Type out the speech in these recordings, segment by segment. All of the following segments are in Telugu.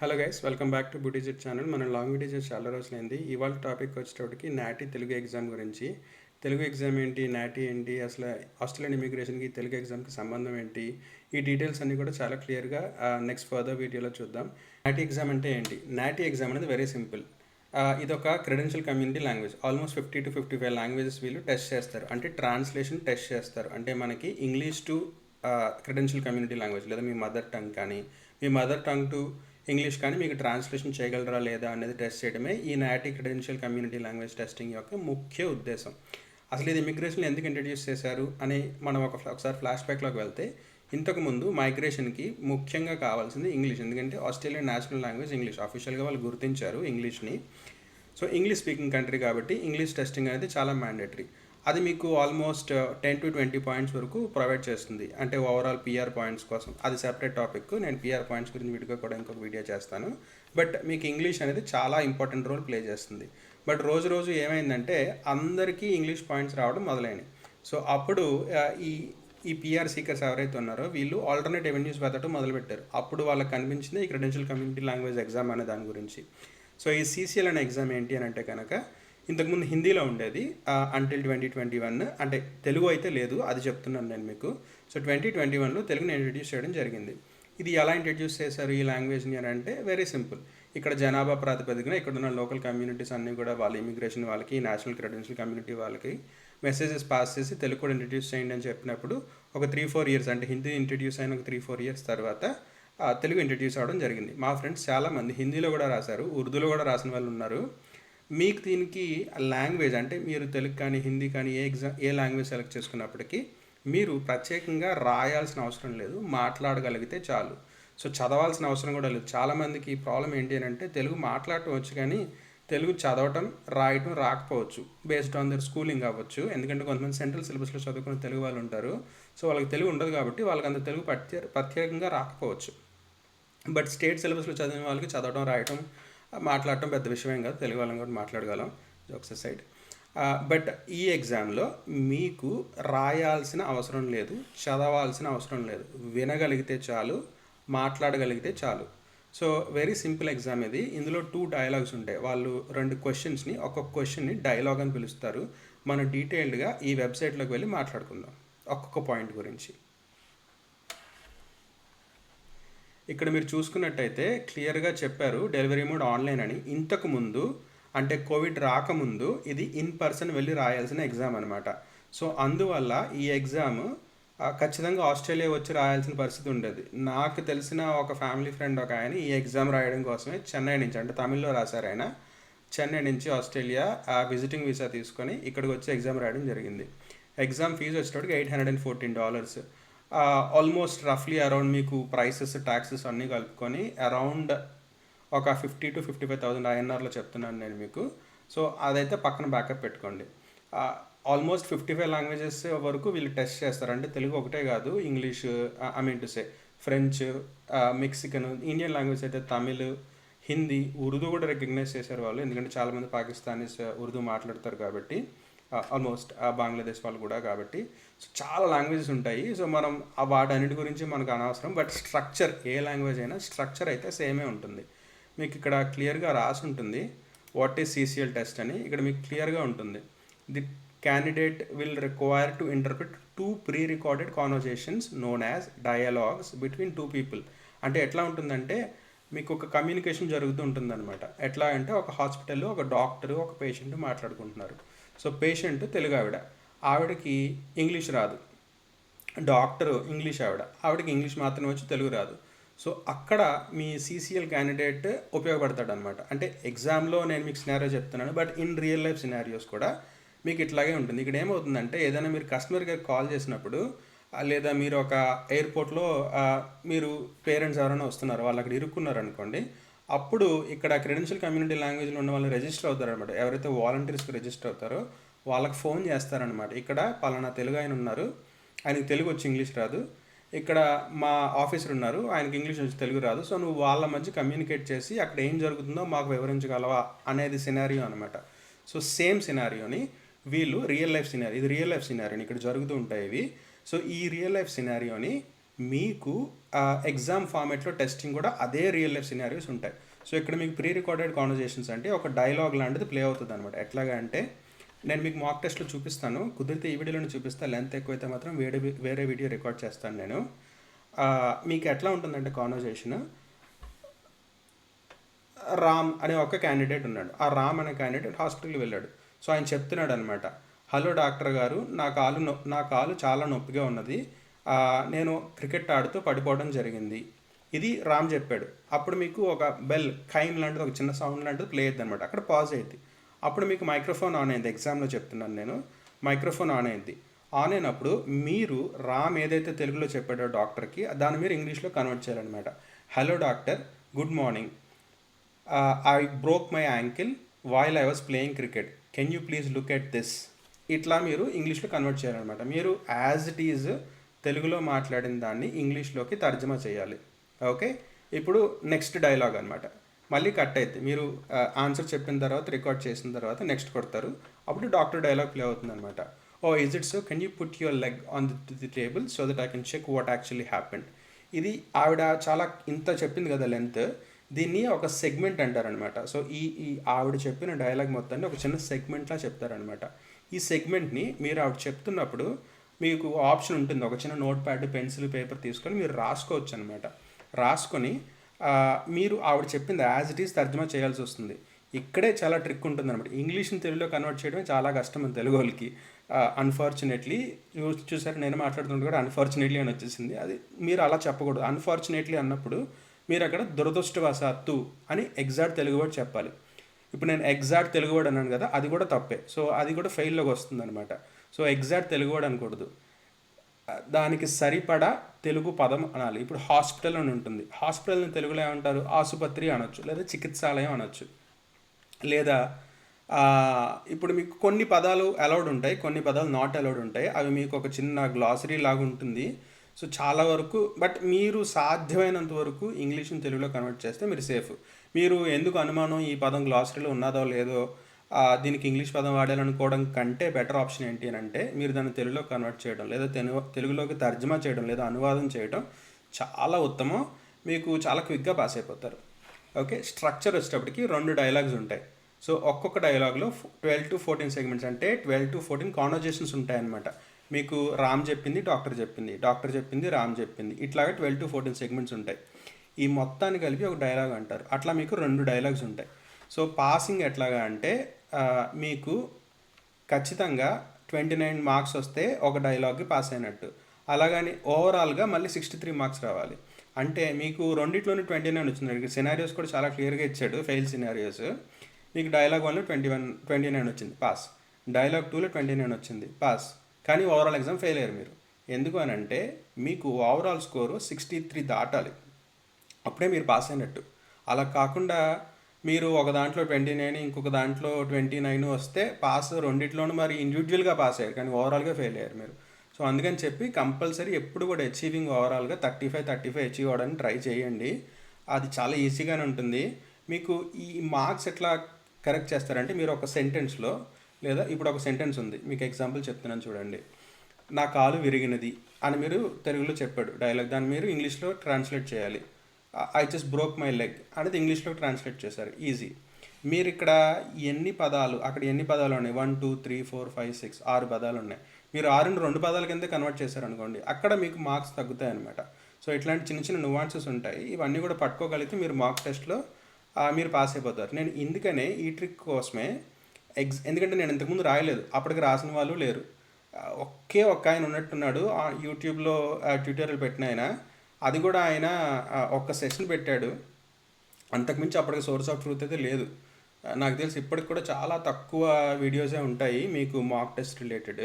Hello guys welcome back to బుటిజిట్ channel మన లాంగ్ వీడియోస్ చాలా రోజులైంది ఇవాళ టాపిక్ వచ్చేటప్పటికి నాటి తెలుగు ఎగ్జామ్ గురించి. తెలుగు ఎగ్జామ్ ఏంటి నాటీ ఏంటి అసలు ఆస్ట్రేలియన్ ఇమిగ్రేషన్కి తెలుగు ఎగ్జామ్కి సంబంధం ఏంటి? ఈ డీటెయిల్స్ అన్నీ కూడా చాలా క్లియర్గా నెక్స్ట్ ఫర్దర్ వీడియోలో చూద్దాం. నాటి ఎగ్జామ్ అంటే ఏంటి? నాటి ఎగ్జామ్ అనేది వెరీ సింపుల్ ఇదొక credential community language almost fifty to fifty five languages వీళ్ళు టెస్ట్ చేస్తారు. అంటే ట్రాన్స్లేషన్ టెస్ట్ చేస్తారు. అంటే మనకి English to credential community language లేదా మీ మదర్ టంగ్ కానీ మీ మదర్ టంగ్ టు ఇంగ్లీష్ కానీ మీకు ట్రాన్స్లేషన్ చేయగలరా లేదా అనేది టెస్ట్ చేయడమే ఈ నాటి క్రెడెన్షియల్ కమ్యూనిటీ లాంగ్వేజ్ టెస్టింగ్ యొక్క ముఖ్య ఉద్దేశం. అసలు ఇది ఇమిగ్రేషన్ ఎందుకు ఇంట్రడ్యూస్ చేశారు అని మనం ఒక ఒకసారి ఫ్లాష్ బ్యాక్లోకి వెళ్తే ఇంతకుముందు మైగ్రేషన్కి ముఖ్యంగా కావాల్సింది ఇంగ్లీష్. ఎందుకంటే ఆస్ట్రేలియా నేషనల్ లాంగ్వేజ్ ఇంగ్లీష్. అఫీషియల్గా వాళ్ళు గుర్తించారు ఇంగ్లీష్ని. సో ఇంగ్లీష్ స్పీకింగ్ కంట్రీ కాబట్టి ఇంగ్లీష్ టెస్టింగ్ అనేది చాలా మ్యాండేటరీ. అది మీకు almost ten to twenty points వరకు ప్రొవైడ్ చేస్తుంది. అంటే ఓవరాల్ పిఆర్ పాయింట్స్ కోసం. అది సెపరేట్ టాపిక్ నేను పిఆర్ పాయింట్స్ గురించి వీడియో కూడా ఇంకొక వీడియో చేస్తాను. బట్ మీకు ఇంగ్లీష్ అనేది చాలా ఇంపార్టెంట్ రోల్ ప్లే చేస్తుంది. బట్ రోజు రోజు ఏమైందంటే అందరికీ ఇంగ్లీష్ పాయింట్స్ రావడం మొదలైనవి సో అప్పుడు uh, ఈ ఈ పిఆర్ సీకర్స్ ఎవరైతే ఉన్నారో వీళ్ళు ఆల్టర్నేట్ ఎవెన్యూస్ వెతటం మొదలుపెట్టారు. అప్పుడు వాళ్ళకి కనిపించింది ఈ క్రెడెన్షియల్ కమ్యూనిటీ లాంగ్వేజ్ ఎగ్జామ్ అనే దాని గురించి. సో ఈ సీసీఎల్ అనే ఎగ్జామ్ ఏంటి అని అంటే కనుక ఇంతకుముందు హిందీలో ఉండేది అంటిల్ ట్వంటీ ట్వంటీ వన్ అంటే తెలుగు అయితే లేదు అది చెప్తున్నాను నేను మీకు. సో ట్వంటీ ట్వంటీ వన్లో తెలుగుని ఇంట్రడ్యూస్ చేయడం జరిగింది. ఇది ఎలా ఇంట్రడ్యూస్ చేశారు ఈ లాంగ్వేజ్ని అని అంటే వెరీ సింపుల్ ఇక్కడ జనాభా ప్రాతిపదికన ఇక్కడ ఉన్న లోకల్ కమ్యూనిటీస్ అన్నీ కూడా వాళ్ళ ఇమిగ్రేషన్ వాళ్ళకి నేషనల్ క్రెడెన్షియల్ కమ్యూనిటీ వాళ్ళకి మెసేజెస్ పాస్ చేసి తెలుగు కూడా ఇంట్రడ్యూస్ చేయండి అని చెప్పినప్పుడు ఒక త్రీ ఫోర్ ఇయర్స్ అంటే హిందీ ఇంట్రడ్యూస్ అయిన ఒక త్రీ ఫోర్ ఇయర్స్ తర్వాత తెలుగు ఇంట్రడ్యూస్ అవ్వడం జరిగింది. మా ఫ్రెండ్స్ చాలామంది హిందీలో కూడా రాశారు ఉర్దూలో కూడా రాసిన వాళ్ళు ఉన్నారు. మీకు దీనికి లాంగ్వేజ్ అంటే మీరు తెలుగు కానీ హిందీ కానీ ఏ ఎగ్జామ్ ఏ లాంగ్వేజ్ సెలెక్ట్ చేసుకున్నప్పటికీ మీరు ప్రత్యేకంగా రాయాల్సిన అవసరం లేదు మాట్లాడగలిగితే చాలు. సో చదవాల్సిన అవసరం కూడా లేదు. చాలామందికి ప్రాబ్లం ఏంటి అని అంటే తెలుగు మాట్లాడటం వచ్చు కానీ తెలుగు చదవటం రాయటం రాకపోవచ్చు. బేస్డ్ ఆన్ దర్ స్కూలింగ్ అవ్వచ్చు. ఎందుకంటే కొంతమంది సెంట్రల్ సిలబస్లో చదువుకున్న తెలుగు వాళ్ళు ఉంటారు. సో వాళ్ళకి తెలుగు ఉండదు కాబట్టి వాళ్ళకి అంత తెలుగు ప్రత్యే ప్రత్యేకంగా రాకపోవచ్చు. బట్ స్టేట్ సిలబస్లో చదివిన వాళ్ళకి చదవడం రాయటం మాట్లాడటం పెద్ద విషయం కాదు తెలుగు వాళ్ళం కూడా మాట్లాడగలం జోక్స్ సైడ్ బట్ ఈ ఎగ్జామ్లో మీకు రాయాల్సిన అవసరం లేదు చదవాల్సిన అవసరం లేదు. వినగలిగితే చాలు మాట్లాడగలిగితే చాలు. సో వెరీ సింపుల్ ఎగ్జామ్ ఇది. ఇందులో టూ డైలాగ్స్ ఉంటాయి. వాళ్ళు రెండు క్వశ్చన్స్ని ఒక్కొక్క క్వశ్చన్ని డైలాగ్ అని పిలుస్తారు. మనం డీటెయిల్డ్గా ఈ వెబ్సైట్లోకి వెళ్ళి మాట్లాడుకుందాం ఒక్కొక్క పాయింట్ గురించి. ఇక్కడ మీరు చూసుకున్నట్టయితే క్లియర్గా చెప్పారు డెలివరీ మోడ్ ఆన్లైన్ అని. ఇంతకు ముందు అంటే కోవిడ్ రాకముందు ఇది ఇన్ పర్సన్ వెళ్ళి రాయాల్సిన ఎగ్జామ్ అనమాట సో అందువల్ల ఈ ఎగ్జామ్ ఖచ్చితంగా ఆస్ట్రేలియా వచ్చి రాయాల్సిన పరిస్థితి ఉండేది. నాకు తెలిసిన ఒక ఫ్యామిలీ ఫ్రెండ్ ఒక ఆయన ఈ ఎగ్జామ్ రాయడం కోసమే చెన్నై నుంచి అంటే తమిళ్ళో రాశారు ఆయన. చెన్నై నుంచి ఆస్ట్రేలియా ఆ విజిటింగ్ వీసా తీసుకొని ఇక్కడికి వచ్చి ఎగ్జామ్ రాయడం జరిగింది. ఎగ్జామ్ ఫీజు వచ్చేటప్పటికి eight hundred and fourteen dollars. Almost రఫ్లీ around మీకు ప్రైసెస్ ట్యాక్సెస్ అన్నీ కలుపుకొని అరౌండ్ ఒక fifty to fifty five thousand ఐఎన్ఆర్లో చెప్తున్నాను నేను మీకు. సో అదైతే పక్కన బ్యాకప్ పెట్టుకోండి. ఆల్మోస్ట్ ఫిఫ్టీ ఫైవ్ లాంగ్వేజెస్ వరకు వీళ్ళు టెస్ట్ చేస్తారు. అంటే తెలుగు ఒకటే కాదు English I mean to say French Mexican Indian language అయితే తమిళ్ హిందీ ఉర్దూ కూడా రికగ్నైజ్ చేశారు వాళ్ళు ఎందుకంటే చాలామంది పాకిస్తానీస్ ఉర్దూ మాట్లాడతారు కాబట్టి. ఆల్మోస్ట్ బంగ్లాదేశ్ వాళ్ళు కూడా కాబట్టి. సో చాలా లాంగ్వేజెస్ ఉంటాయి. సో మనం ఆ వాటన్నిటి గురించి మనకు అనవసరం. బట్ స్ట్రక్చర్ ఏ లాంగ్వేజ్ అయినా స్ట్రక్చర్ అయితే సేమే ఉంటుంది. మీకు ఇక్కడ క్లియర్గా రాసి ఉంటుంది. వాట్ ఈస్ సీసీఎల్ టెస్ట్ అని. ఇక్కడ మీకు క్లియర్గా ఉంటుంది. The candidate will require to interpret two pre recorded conversations known as dialogues between two people అంటే ఎట్లా ఉంటుందంటే మీకు ఒక కమ్యూనికేషన్ జరుగుతూ ఉంటుందన్నమాట. ఎట్లా అంటే ఒక హాస్పిటల్లో ఒక డాక్టర్ ఒక పేషెంట్ మాట్లాడుకుంటున్నారు. సో పేషెంట్ తెలుగు ఆవిడ. ఆవిడకి ఇంగ్లీష్ రాదు. డాక్టర్ ఇంగ్లీష్ ఆవిడ. ఆవిడకి ఇంగ్లీష్ మాత్రమే వచ్చి తెలుగు రాదు. సో అక్కడ మీ సీసీఎల్ క్యాండిడేట్ ఉపయోగపడతాడు అనమాట అంటే ఎగ్జామ్లో నేను మీకు సినారియో చెప్తున్నాను but in real life scenarios కూడా మీకు ఇట్లాగే ఉంటుంది. ఇక్కడ ఏమవుతుందంటే ఏదైనా మీరు కస్టమర్ కేర్ కాల్ చేసినప్పుడు లేదా మీరు ఒక ఎయిర్పోర్ట్లో మీరు పేరెంట్స్ ఎవరైనా వస్తున్నారు వాళ్ళు అక్కడ ఇరుక్కున్నారు అనుకోండి అప్పుడు ఇక్కడ క్రెడెన్షియల్ కమ్యూనిటీ లాంగ్వేజ్లో ఉన్న వాళ్ళు రిజిస్టర్ అవుతారు అనమాట ఎవరైతే వాలంటీర్స్కి రిజిస్టర్ అవుతారో వాళ్ళకి ఫోన్ చేస్తారనమాట ఇక్కడ పలానా తెలుగు ఆయన ఉన్నారు. ఆయనకి తెలుగు వచ్చి ఇంగ్లీష్ రాదు. ఇక్కడ మా ఆఫీసర్ ఉన్నారు. ఆయనకి ఇంగ్లీష్ వచ్చి తెలుగు రాదు. సో నువ్వు వాళ్ళ మధ్య కమ్యూనికేట్ చేసి అక్కడ ఏం జరుగుతుందో మాకు వివరించగలవా అనేది సినారియో అనమాట సో సేమ్ సినారియోని వీళ్ళు రియల్ లైఫ్ సినారియో ఇది రియల్ లైఫ్ సినారియోని ఇక్కడ జరుగుతూ ఉంటాయి ఇవి. సో ఈ రియల్ లైఫ్ సినారియోని మీకు ఎగ్జామ్ ఫార్మేట్లో టెస్టింగ్ కూడా అదే రియల్ లైఫ్ సినారియోస్ ఉంటాయి. సో ఇక్కడ మీకు ప్రీ రికార్డెడ్ కాన్వర్జేషన్స్ అంటే ఒక డైలాగ్ లాంటిది ప్లే అవుతుంది అనమాట ఎట్లాగా అంటే నేను మీకు మాక్ టెస్ట్లో చూపిస్తాను. కుదిరితే ఈ వీడియోలో చూపిస్తాను లెంత్ ఎక్కువైతే మాత్రం వేరే వేరే వీడియో రికార్డ్ చేస్తాను నేను. మీకు ఎట్లా ఉంటుందంటే కాన్వర్జేషన్ రామ్ అనే ఒక క్యాండిడేట్ ఉన్నాడు. ఆ రామ్ అనే క్యాండిడేట్ హాస్పిటల్కి వెళ్ళాడు. సో ఆయన చెప్తున్నాడు అనమాట హలో డాక్టర్ గారు నా కాలు నా కాలు చాలా నొప్పిగా ఉన్నది. నేను క్రికెట్ ఆడుతూ పడిపోవడం జరిగింది. ఇది రామ్ చెప్పాడు. అప్పుడు మీకు ఒక బెల్ కైన్ లాంటిది ఒక చిన్న సౌండ్ లాంటిది ప్లే అయ్యింది అనమాట అక్కడ పాజ్ అయ్యింది అప్పుడు మీకు మైక్రోఫోన్ ఆన్ అయింది ఎగ్జామ్లో చెప్తున్నాను నేను. మైక్రోఫోన్ ఆన్ అయింది ఆన్ అయినప్పుడు మీరు రామ్ ఏదైతే తెలుగులో చెప్పాడో డాక్టర్కి దాన్ని మీరు ఇంగ్లీష్లో కన్వర్ట్ చేయాలన్నమాట. Hello doctor good morning. I broke my ankle while I was playing cricket. Can you please look at this? ఇట్లా మీరు ఇంగ్లీష్లో కన్వర్ట్ చేయాలన్నమాట. మీరు యాజ్ ఇట్ ఈజ్ తెలుగులో మాట్లాడిన దాన్ని ఇంగ్లీష్లోకి తర్జమా చేయాలి. ఓకే? ఇప్పుడు నెక్స్ట్ డైలాగ్ అనమాట మళ్ళీ కట్ అయితే మీరు ఆన్సర్ చెప్పిన తర్వాత రికార్డ్ చేసిన తర్వాత నెక్స్ట్ కొడతారు. అప్పుడు డాక్టర్ డైలాగ్ ప్లే అవుతుంది అనమాట ఓ is it so? Can you put your leg on the the table so that I can check what actually happened? ఇది ఆవిడ చాలా ఇంత చెప్పింది కదా లెంత్ దీన్ని ఒక సెగ్మెంట్ అంటారనమాట సో ఈ ఈ ఆవిడ చెప్పిన డైలాగ్ మొత్తాన్ని ఒక చిన్న సెగ్మెంట్లా చెప్తారనమాట ఈ సెగ్మెంట్ని మీరు ఆవిడ చెప్తున్నప్పుడు మీకు ఆప్షన్ ఉంటుంది. ఒక చిన్న నోట్ ప్యాడ్ పెన్సిల్ పేపర్ తీసుకొని మీరు రాసుకోవచ్చు అనమాట రాసుకొని మీరు ఆవిడ చెప్పింది యాజ్ ఇట్ ఈస్ తర్జుమా చేయాల్సి వస్తుంది. ఇక్కడే చాలా ట్రిక్ ఉంటుంది అనమాట ఇంగ్లీష్ని తెలుగులో కన్వర్ట్ చేయడమే చాలా కష్టం మన తెలుగు వాళ్ళకి. అన్ఫార్చునేట్లీ చూసారు నేను మాట్లాడుతుంటే కూడా అన్ఫార్చునేట్లీ అని వచ్చేసింది. అది మీరు అలా చెప్పకూడదు. అన్ఫార్చునేట్లీ అన్నప్పుడు మీరు అక్కడ దురదృష్టవశాత్తు అని ఎగ్జాక్ట్ తెలుగు వర్డ్ చెప్పాలి. ఇప్పుడు నేను ఎగ్జాక్ట్ తెలుగు వర్డ్ అన్నాను కదా అది కూడా తప్పే. సో అది కూడా ఫెయిల్లోకి వస్తుంది అనమాట సో ఎగ్జాక్ట్ తెలుగు వాడు అనకూడదు. దానికి సరిపడా తెలుగు పదం అనాలి. ఇప్పుడు హాస్పిటల్ అని ఉంటుంది. హాస్పిటల్ని తెలుగులో ఏమంటారు? ఆసుపత్రి అనొచ్చు లేదా చికిత్సాలయం అనొచ్చు. లేదా ఇప్పుడు మీకు కొన్ని పదాలు అలౌడ్ ఉంటాయి కొన్ని పదాలు నాట్ అలౌడ్ ఉంటాయి. అవి మీకు ఒక చిన్న గ్లాసరీ లాగా ఉంటుంది. సో చాలా వరకు బట్ మీరు సాధ్యమైనంత వరకు ఇంగ్లీష్ని తెలుగులో కన్వర్ట్ చేస్తే మీరు సేఫ్ మీరు ఎందుకు అనుమానం ఈ పదం గ్లాసరీలో ఉన్నదో లేదో దీనికి ఇంగ్లీష్ పదం వాడాలనుకోవడం కంటే బెటర్ ఆప్షన్ ఏంటి అని అంటే మీరు దాన్ని తెలుగులో కన్వర్ట్ చేయడం లేదా తెలుగు తెలుగులోకి తర్జుమా చేయడం లేదా అనువాదం చేయడం చాలా ఉత్తమం. మీకు చాలా క్విక్గా పాస్ అయిపోతారు. ఓకే స్ట్రక్చర్ వచ్చేటప్పటికి రెండు డైలాగ్స్ ఉంటాయి. సో ఒక్కొక్క డైలాగ్లో ట్వెల్వ్ టు ఫోర్టీన్ సెగ్మెంట్స్ అంటే ట్వెల్వ్ టు ఫోర్టీన్ కాన్వర్జేషన్స్ ఉంటాయన్నమాట. మీకు రామ్ చెప్పింది డాక్టర్ చెప్పింది డాక్టర్ చెప్పింది రామ్ చెప్పింది. ఇట్లాగే ట్వెల్వ్ టు ఫోర్టీన్ సెగ్మెంట్స్ ఉంటాయి. ఈ మొత్తాన్ని కలిపి ఒక డైలాగ్ అంటారు. అట్లా మీకు రెండు డైలాగ్స్ ఉంటాయి. సో పాసింగ్ ఎట్లాగా అంటే మీకు ఖచ్చితంగా ట్వంటీ నైన్ మార్క్స్ వస్తే ఒక డైలాగ్కి పాస్ అయినట్టు. అలాగని ఓవరాల్గా మళ్ళీ సిక్స్టీ త్రీ మార్క్స్ రావాలి. అంటే మీకు రెండిట్లోనే ట్వంటీ నైన్ వచ్చింది. సినారియోస్ కూడా చాలా క్లియర్గా ఇచ్చాడు ఫెయిల్ సినారియోస్. మీకు డైలాగ్ వన్లో ట్వంటీ వన్ ట్వంటీ నైన్ వచ్చింది పాస్. డైలాగ్ టూలో ట్వంటీ నైన్ వచ్చింది పాస్. కానీ ఓవరాల్ ఎగ్జామ్ ఫెయిల్ అయ్యారు మీరు. ఎందుకు అని అంటే మీకు ఓవరాల్ స్కోరు సిక్స్టీ త్రీ దాటాలి. అప్పుడే మీరు పాస్ అయినట్టు. అలా కాకుండా మీరు ఒక దాంట్లో ట్వంటీ నైన్ ఇంకొక దాంట్లో ట్వంటీ నైన్ వస్తే పాస్ రెండిట్లోనూ మరి ఇండివిజువల్గా పాస్ అయ్యారు. కానీ ఓవరాల్గా ఫెయిల్ అయ్యారు మీరు. సో అందుకని చెప్పి కంపల్సరీ ఎప్పుడు కూడా అచీవింగ్ ఓవరాల్గా thirty five thirty five achieve అవ్వడానికి ట్రై చేయండి. అది చాలా ఈజీగానే ఉంటుంది. మీకు ఈ మార్క్స్ ఎట్లా కరెక్ట్ చేస్తారంటే మీరు ఒక సెంటెన్స్లో లేదా ఇప్పుడు ఒక సెంటెన్స్ ఉంది. మీకు ఎగ్జాంపుల్ చెప్తున్నాను చూడండి. నా కాలు విరిగినది అని మీరు తెలుగులో చెప్పాడు. డైలాగ్ దాన్ని మీరు ఇంగ్లీష్లో ట్రాన్స్లేట్ చేయాలి. I just broke my leg అనేది ఇంగ్లీష్లో ట్రాన్స్లేట్ చేశారు. ఈజీ మీరు ఇక్కడ ఎన్ని పదాలు అక్కడ ఎన్ని పదాలు ఉన్నాయి? One two three four five six ఆరు పదాలు ఉన్నాయి. మీరు ఆరుని రెండు పదాల కింద కన్వర్ట్ చేశారు అనుకోండి అక్కడ మీకు మార్క్స్ తగ్గుతాయి అనమాట సో ఇట్లాంటి చిన్న చిన్న నువాన్సెస్ ఉంటాయి. ఇవన్నీ కూడా పట్టుకోగలిగితే మీరు మార్క్ టెస్ట్లో మీరు పాస్ అయిపోతారు. నేను ఇందుకనే ఈ ట్రిక్ కోసమే ఎగ్జ్ ఎందుకంటే నేను ఇంతకుముందు రాయలేదు. అప్పటికి రాసిన వాళ్ళు లేరు. ఒకే ఒక్క ఆయన ఉన్నట్టున్నాడు. ఆ యూట్యూబ్లో ట్యూటోరియల్ పెట్టిన ఆయన. అది కూడా ఆయన ఒక్క సెషన్ పెట్టాడు. అంతకుమించి అప్పటికి సోర్స్ ఆఫ్ ట్రూత్ అయితే లేదు. నాకు తెలిసి ఇప్పటికి కూడా చాలా తక్కువ వీడియోసే ఉంటాయి మీకు మాక్ టెస్ట్ రిలేటెడ్.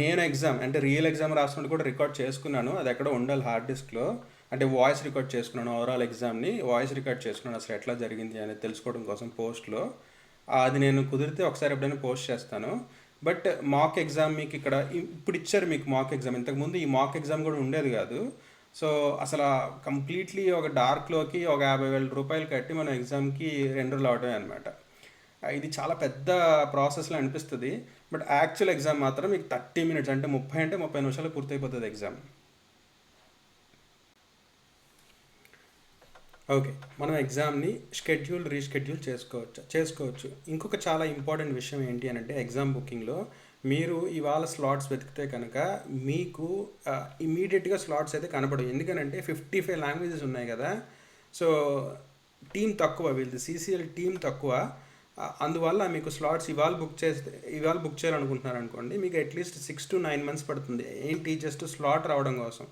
నేను ఎగ్జామ్ అంటే రియల్ ఎగ్జామ్ రాసినట్టు కూడా రికార్డ్ చేసుకున్నాను. అది ఎక్కడ ఉండాలి హార్డ్ డిస్క్లో. అంటే వాయిస్ రికార్డ్ చేసుకున్నాను ఓవరాల్ ఎగ్జామ్ని. వాయిస్ రికార్డ్ చేసుకున్నాను అసలు ఎట్లా జరిగింది అనేది తెలుసుకోవడం కోసం పోస్ట్లో. అది నేను కుదిరితే ఒకసారి ఎప్పుడైనా పోస్ట్ చేస్తాను. బట్ మాక్ ఎగ్జామ్ మీకు ఇక్కడ ఇప్పుడు ఇచ్చారు మీకు మాక్ ఎగ్జామ్. ఇంతకుముందు ఈ మాక్ ఎగ్జామ్ కూడా ఉండేది కాదు. సో అసలు కంప్లీట్లీ ఒక డార్క్లోకి ఒక యాభై వేల రూపాయలు కట్టి మనం ఎగ్జామ్కి రెండు రోజులు అవడమే అనమాట ఇది చాలా పెద్ద ప్రాసెస్లో అనిపిస్తుంది. బట్ యాక్చువల్ ఎగ్జామ్ మాత్రం మీకు థర్టీ మినిట్స్ అంటే ముప్పై అంటే ముప్పై నిమిషాలు పూర్తయిపోతుంది ఎగ్జామ్. ఓకే మనం ఎగ్జామ్ని షెడ్యూల్ రీషెడ్యూల్ చేసుకోవచ్చు? చేసుకోవచ్చు. ఇంకొక చాలా ఇంపార్టెంట్ విషయం ఏంటి అని అంటే ఎగ్జామ్ బుకింగ్లో మీరు ఇవాళ స్లాట్స్ వెతికితే కనుక మీకు ఇమీడియట్గా స్లాట్స్ అయితే కనపడవు. ఎందుకనంటే ఫిఫ్టీ ఫైవ్ లాంగ్వేజెస్ ఉన్నాయి కదా. సో టీం తక్కువ వీళ్ళది. సీసీఎల్ టీం తక్కువ. అందువల్ల మీకు స్లాట్స్ ఇవాళ బుక్ చేస్తే ఇవాళ బుక్ చేయాలనుకుంటున్నారు అనుకోండి మీకు at least six to nine months పడుతుంది. ఏంటి? జస్ట్ స్లాట్ రావడం కోసం.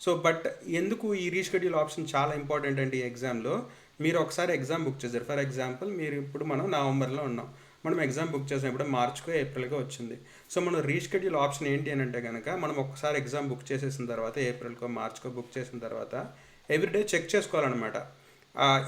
సో బట్ ఎందుకు ఈ రీషెడ్యూల్ ఆప్షన్ చాలా ఇంపార్టెంట్ అండి ఈ ఎగ్జామ్లో మీరు ఒకసారి ఎగ్జామ్ బుక్ చేశారు. ఫర్ ఎగ్జాంపుల్ మీరు ఇప్పుడు మనం నవంబర్లో ఉన్నాం. మనం ఎగ్జామ్ బుక్ చేసినప్పుడు మార్చ్కో ఏప్రిల్కో వచ్చింది. సో మనం రీషెడ్యూల్ ఆప్షన్ ఏంటి అని అంటే కనుక మనం ఒకసారి ఎగ్జామ్ బుక్ చేసేసిన తర్వాత ఏప్రిల్కో మార్చ్కో బుక్ చేసిన తర్వాత ఎవ్రీడే చెక్ చేసుకోవాలన్నమాట.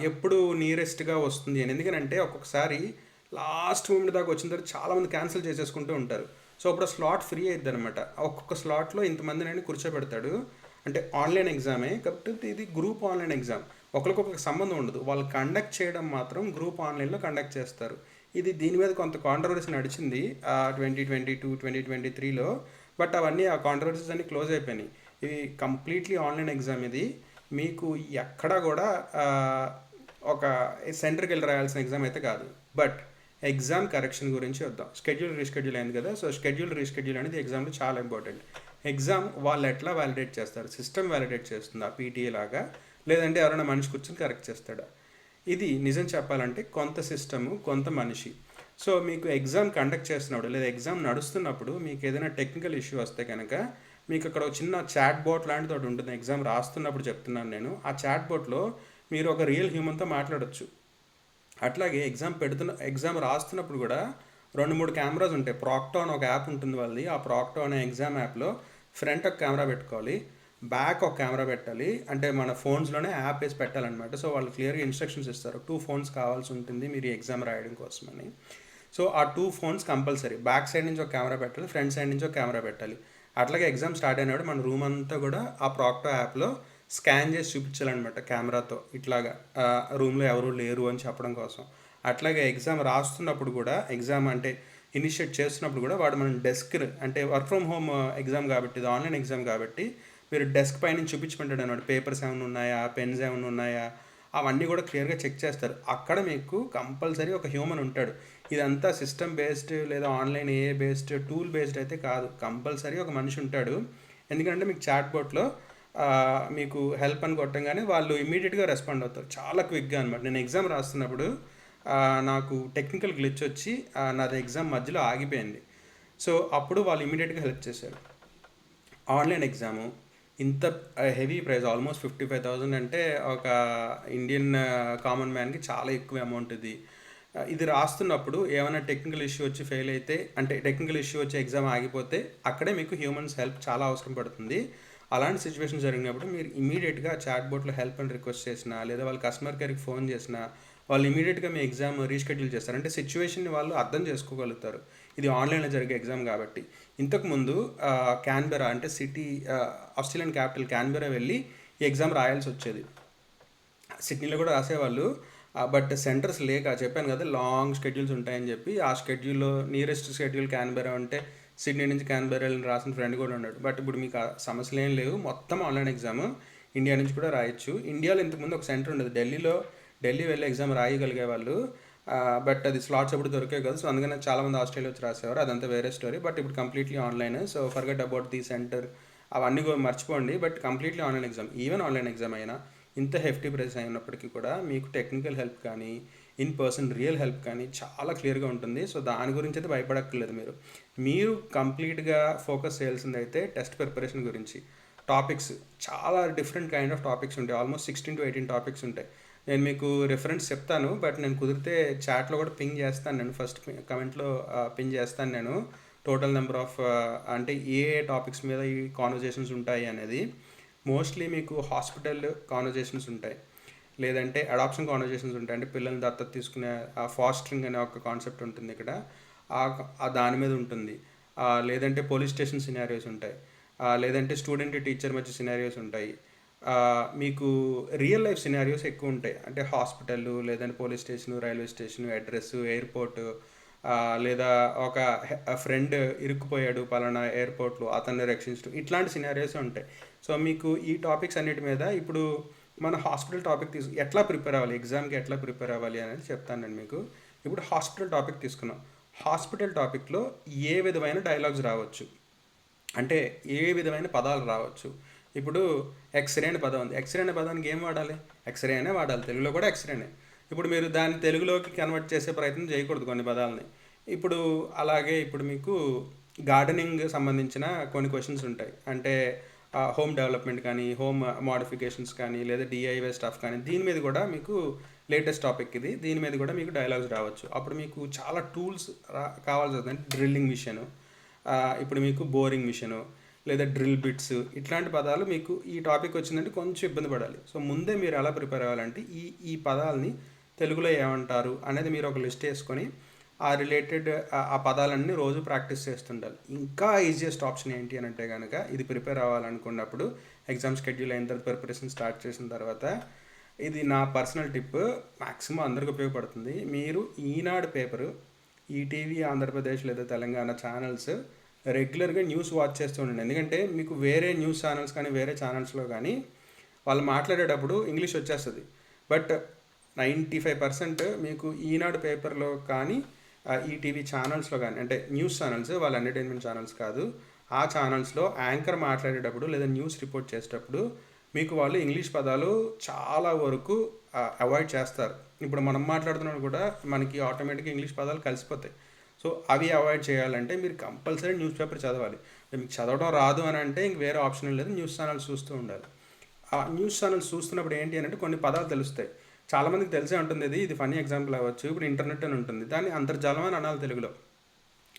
ఎప్పుడు నియరెస్ట్గా వస్తుంది అని. ఎందుకంటే ఒక్కొక్కసారి లాస్ట్ మూమెంట్ దాకా వచ్చిన తర్వాత చాలామంది క్యాన్సిల్ చేసేసుకుంటూ ఉంటారు. సో అప్పుడు స్లాట్ ఫ్రీ అయింది అనమాట ఒక్కొక్క స్లాట్లో ఇంతమందిని కూర్చోబెడతాడు. అంటే ఆన్లైన్ ఎగ్జామే కాబట్టి ఇది గ్రూప్ ఆన్లైన్ ఎగ్జామ్. ఒకరికొకరికి సంబంధం ఉండదు. వాళ్ళు కండక్ట్ చేయడం మాత్రం గ్రూప్ ఆన్లైన్లో కండక్ట్ చేస్తారు. ఇది దీని మీద కొంత కాంట్రవర్సీ నడిచింది twenty twenty two twenty twenty త్రీలో బట్ అవన్నీ ఆ కాంట్రవర్సీస్ అన్ని క్లోజ్ అయిపోయినాయి. ఇది కంప్లీట్లీ ఆన్లైన్ ఎగ్జామ్ ఇది. మీకు ఎక్కడ కూడా ఒక సెంటర్కి వెళ్ళి రాయాల్సిన ఎగ్జామ్ అయితే కాదు. బట్ ఎగ్జామ్ కరెక్షన్ గురించి వద్దాం. షెడ్యూల్ రీషెడ్యూల్ అయింది కదా సో షెడ్యూల్ రీషెడ్యూల్ అనేది ఎగ్జామ్లో చాలా ఇంపార్టెంట్ ఎగ్జామ్ వాళ్ళు ఎట్లా వ్యాలిడేట్ చేస్తారు? సిస్టమ్ వ్యాలిడేట్ చేస్తుంది? ఆ పీటీఏ లాగా? లేదంటే ఎవరైనా మనిషి కూర్చొని కరెక్ట్ చేస్తాడా? ఇది నిజం చెప్పాలంటే కొంత సిస్టము కొంత మనిషి. సో మీకు ఎగ్జామ్ కండక్ట్ చేస్తున్నప్పుడు లేదా ఎగ్జామ్ నడుస్తున్నప్పుడు మీకు ఏదైనా టెక్నికల్ ఇష్యూ వస్తే కనుక మీకు అక్కడ ఒక చిన్న చాట్ బోట్ లాంటిది ఒకటి ఉంటుంది. ఎగ్జామ్ రాస్తున్నప్పుడు చెప్తున్నాను నేను. ఆ చాట్ బోట్లో మీరు ఒక రియల్ హ్యూమన్తో మాట్లాడొచ్చు. అట్లాగే ఎగ్జామ్ పెడుతున్న ఎగ్జామ్ రాస్తున్నప్పుడు కూడా రెండు మూడు కెమెరాస్ ఉంటాయి. ప్రాక్టో అని ఒక యాప్ ఉంటుంది వాళ్ళది. ఆ ప్రాక్టో అనే ఎగ్జామ్ యాప్లో ఫ్రంట్ ఒక కెమెరా పెట్టుకోవాలి. బ్యాక్ ఒక కెమెరా పెట్టాలి. అంటే మన ఫోన్స్లోనే యాప్ వేసి పెట్టాలన్నమాట. సో వాళ్ళు క్లియర్గా ఇన్స్ట్రక్షన్స్ ఇస్తారు. టూ ఫోన్స్ కావాల్సి ఉంటుంది. మీరు ఎగ్జామ్ రాయడం కోసమని. సో ఆ two phones compulsory back side నుంచి ఒక కెమెరా పెట్టాలి. ఫ్రంట్ సైడ్ నుంచి ఒక కెమెరా పెట్టాలి. అట్లాగే ఎగ్జామ్ స్టార్ట్ అయినప్పుడు మన రూమ్ అంతా కూడా ఆ ప్రాక్టో యాప్లో స్కాన్ చేసి చూపించాలన్నమాట కెమెరాతో ఇట్లాగా రూమ్లో ఎవరు లేరు అని చెప్పడం కోసం. అట్లాగే ఎగ్జామ్ రాస్తున్నప్పుడు కూడా ఎగ్జామ్ అంటే ఇనిషియేట్ చేస్తున్నప్పుడు కూడా వాడు మన డెస్క్ అంటే వర్క్ ఫ్రమ్ హోమ్ ఎగ్జామ్ కాబట్టి ఇది ఆన్లైన్ ఎగ్జామ్ కాబట్టి మీరు డెస్క్ పైన చూపించమంటాడు అనమాట పేపర్స్ ఏమైనా ఉన్నాయా? పెన్స్ ఏమైనా ఉన్నాయా? అవన్నీ కూడా క్లియర్గా చెక్ చేస్తారు. అక్కడ మీకు కంపల్సరీ ఒక హ్యూమన్ ఉంటాడు. ఇదంతా సిస్టమ్ బేస్డ్ లేదా online A based tool based అయితే కాదు. కంపల్సరీ ఒక మనిషి ఉంటాడు. ఎందుకంటే మీకు చాట్ బోట్లో మీకు హెల్ప్ అని కొట్టంగానే వాళ్ళు ఇమీడియట్గా రెస్పాండ్ అవుతారు. చాలా క్విక్గా అనమాట నేను ఎగ్జామ్ రాస్తున్నప్పుడు నాకు టెక్నికల్ గ్లిచ్ వచ్చి నాది ఎగ్జామ్ మధ్యలో ఆగిపోయింది. సో అప్పుడు వాళ్ళు ఇమీడియట్గా హెల్ప్ చేశారు. ఆన్లైన్ ఎగ్జాము ఇంత heavy price almost fifty five thousand అంటే ఒక ఇండియన్ కామన్ మ్యాన్కి చాలా ఎక్కువ అమౌంట్ ఇది. ఇది రాస్తున్నప్పుడు ఏమైనా టెక్నికల్ ఇష్యూ వచ్చి ఫెయిల్ అయితే అంటే టెక్నికల్ ఇష్యూ వచ్చి ఎగ్జామ్ ఆగిపోతే అక్కడే మీకు హ్యూమన్స్ హెల్ప్ చాలా అవసరం పడుతుంది. అలాంటి సిచ్యువేషన్ జరిగినప్పుడు మీరు ఇమీడియట్గా చాట్ బోట్లో హెల్ప్ అని రిక్వెస్ట్ చేసినా లేదా వాళ్ళ కస్టమర్ కేర్కి ఫోన్ చేసినా వాళ్ళు ఇమీడియట్గా మీ ఎగ్జామ్ రీషెడ్యూల్ చేస్తారు. అంటే సిచ్యువేషన్ని వాళ్ళు అర్థం చేసుకోగలుగుతారు. ఇది ఆన్లైన్లో జరిగే ఎగ్జామ్ కాబట్టి. ఇంతకుముందు క్యాన్బెరా అంటే సిటీ ఆస్ట్రేలియన్ క్యాపిటల్ క్యాన్బెరా వెళ్ళి ఈ ఎగ్జామ్ రాయాల్సి వచ్చేది. సిడ్నీలో కూడా రాసేవాళ్ళు బట్ సెంటర్స్ లేక చెప్పాను కదా లాంగ్ షెడ్యూల్స్ ఉంటాయని చెప్పి ఆ షెడ్యూల్లో నియరెస్ట్ షెడ్యూల్ క్యాన్బెరా అంటే సిడ్నీ నుంచి క్యాన్బెరా రాసిన ఫ్రెండ్ కూడా ఉన్నాడు. బట్ ఇప్పుడు మీకు ఆ సమస్యలు ఏం లేవు. మొత్తం ఆన్లైన్ ఎగ్జామ్ ఇండియా నుంచి కూడా రాయొచ్చు. ఇండియాలో ఇంతకుముందు ఒక సెంటర్ ఉండేది. ఢిల్లీలో ఢిల్లీ వెళ్ళి ఎగ్జామ్ రాయగలిగే వాళ్ళు బట్ అది స్లాట్స్ ఎప్పుడు దొరికే కదా. సో అందుకని చాలామంది ఆస్ట్రేలియా వచ్చి రాసేవారు. అదంతా వేరే స్టోరీ బట్ ఇప్పుడు completely online. So forget about the centre అవన్నీ కూడా మర్చిపోండి. But completely online exam even online exam అయినా ఇంత హెఫ్టీ ప్రైస్ అయినప్పటికీ కూడా మీకు టెక్నికల్ హెల్ప్ కానీ ఇన్ పర్సన్ రియల్ హెల్ప్ కానీ చాలా క్లియర్గా ఉంటుంది. సో దాని గురించి అయితే భయపడక్కర్లేదు మీరు. మీరు కంప్లీట్గా ఫోకస్ చేయాల్సింది అయితే టెస్ట్ ప్రిపరేషన్ గురించి. టాపిక్స్ చాలా డిఫరెంట్ కైండ్ ఆఫ్ టాపిక్స్ ఉంటాయి. Almost sixteen to eighteen topics ఉంటాయి. నేను మీకు రిఫరెన్స్ చెప్తాను బట్ నేను కుదిరితే చాట్లో కూడా పింగ్ చేస్తాను నేను. ఫస్ట్ కమెంట్లో పింగ్ చేస్తాను నేను. టోటల్ నెంబర్ ఆఫ్ అంటే ఏ టాపిక్స్ మీద ఈ కాన్వర్జేషన్స్ ఉంటాయి అనేది. మోస్ట్లీ మీకు హాస్పిటల్ కాన్వర్జేషన్స్ ఉంటాయి. లేదంటే అడాప్షన్ కాన్వర్జేషన్స్ ఉంటాయి. అంటే పిల్లల్ని దత్తత తీసుకునే ఆ ఫాస్టరింగ్ అనే ఒక కాన్సెప్ట్ ఉంటుంది ఇక్కడ. ఆ దాని మీద ఉంటుంది. లేదంటే పోలీస్ స్టేషన్ సినారియోస్ ఉంటాయి. లేదంటే స్టూడెంట్ టీచర్ మధ్య సినారియోస్ ఉంటాయి. మీకు రియల్ లైఫ్ సినారియోస్ ఎక్కువ ఉంటాయి. అంటే హాస్పిటల్ లేదంటే police station railway station address airport లేదా ఒక ఫ్రెండ్ ఇరుక్కుపోయాడు పలానా ఎయిర్పోర్ట్లో అతన్ని రక్షించడం ఇట్లాంటి సినారియోస్ ఉంటాయి. సో మీకు ఈ టాపిక్స్ అన్నిటి మీద ఇప్పుడు మన హాస్పిటల్ టాపిక్ తీసు ఎట్లా ప్రిపేర్ అవ్వాలి? ఎగ్జామ్కి ఎట్లా ప్రిపేర్ అవ్వాలి అనేది చెప్తాను మీకు. ఇప్పుడు హాస్పిటల్ టాపిక్ తీసుకున్నాం. హాస్పిటల్ టాపిక్లో ఏ విధమైన డైలాగ్స్ రావచ్చు? అంటే ఏ విధమైన పదాలు రావచ్చు? ఇప్పుడు ఎక్స్రే అనే పదం ఉంది. ఎక్స్రే అనే పదానికి ఏం వాడాలి? ఎక్స్రే అనే వాడాలి. తెలుగులో కూడా ఎక్స్రేనే ఇప్పుడు మీరు దాన్ని తెలుగులోకి కన్వర్ట్ చేసే ప్రయత్నం చేయకూడదు కొన్ని పదాలని. ఇప్పుడు అలాగే ఇప్పుడు మీకు గార్డెనింగ్ సంబంధించిన కొన్ని క్వశ్చన్స్ ఉంటాయి. అంటే హోమ్ డెవలప్మెంట్ కానీ హోమ్ మోడిఫికేషన్స్ కానీ లేదా డిఐవై స్టాఫ్ కానీ దీని మీద కూడా మీకు లేటెస్ట్ టాపిక్ ఇది. దీని మీద కూడా మీకు డైలాగ్స్ రావచ్చు. అప్పుడు మీకు చాలా టూల్స్ రా కావాల్సి వస్తుంది. డ్రిల్లింగ్ మిషన్ ఇప్పుడు మీకు బోరింగ్ మిషను లేదా డ్రిల్ బిట్స్ ఇట్లాంటి పదాలు మీకు ఈ టాపిక్ వచ్చిందంటే కొంచెం ఇబ్బంది పడాలి. సో ముందే మీరు ఎలా ప్రిపేర్ అవ్వాలంటే ఈ ఈ పదాలని తెలుగులో ఏమంటారు అనేది మీరు ఒక లిస్ట్ వేసుకొని ఆ రిలేటెడ్ ఆ పదాలన్నీ రోజు ప్రాక్టీస్ చేస్తుండాలి. ఇంకా ఈజియెస్ట్ ఆప్షన్ ఏంటి అని అంటే కనుక ఇది ప్రిపేర్ అవ్వాలనుకున్నప్పుడు ఎగ్జామ్ షెడ్యూల్ అయిన తర్వాత ప్రిపరేషన్ స్టార్ట్ చేసిన తర్వాత ఇది నా పర్సనల్ టిప్ మ్యాక్సిమం అందరికి ఉపయోగపడుతుంది. మీరు ఈనాడు పేపరు ఈటీవీ ఆంధ్రప్రదేశ్ లేదా తెలంగాణ ఛానల్స్ రెగ్యులర్గా న్యూస్ వాచ్ చేస్తూ ఉండండి. ఎందుకంటే మీకు వేరే న్యూస్ ఛానల్స్ కానీ వేరే ఛానల్స్లో కానీ వాళ్ళు మాట్లాడేటప్పుడు ఇంగ్లీష్ వచ్చేస్తుంది. బట్ నైంటీ ఫైవ్ పర్సెంట్ మీకు ఈనాడు పేపర్లో కానీ ఈటీవీ ఛానల్స్లో కానీ అంటే న్యూస్ ఛానల్స్ వాళ్ళ ఎంటర్టైన్మెంట్ ఛానల్స్ కాదు ఆ ఛానల్స్లో యాంకర్ మాట్లాడేటప్పుడు లేదా న్యూస్ రిపోర్ట్ చేసేటప్పుడు మీకు వాళ్ళు ఇంగ్లీష్ పదాలు చాలా వరకు అవాయిడ్ చేస్తారు. ఇప్పుడు మనం మాట్లాడుతున్నప్పుడు కూడా మనకి ఆటోమేటిక్గా ఇంగ్లీష్ పదాలు కలిసిపోతాయి. సో అవి అవాయిడ్ చేయాలంటే మీరు కంపల్సరీ న్యూస్ పేపర్ చదవాలి. మీకు చదవడం రాదు అని అంటే ఇంక వేరే ఆప్షన్ లేదు న్యూస్ ఛానల్స్ చూస్తూ ఉండాలి. ఆ న్యూస్ ఛానల్స్ చూస్తున్నప్పుడు ఏంటి అని అంటే కొన్ని పదాలు తెలుస్తాయి. చాలామందికి తెలిసే ఉంటుంది ఇది ఇది ఫనీ ఎగ్జాంపుల్ అవ్వచ్చు ఇప్పుడు ఇంటర్నెట్ అని ఉంటుంది. దాన్ని అంతర్జాలం అని అనాలి తెలుగులో.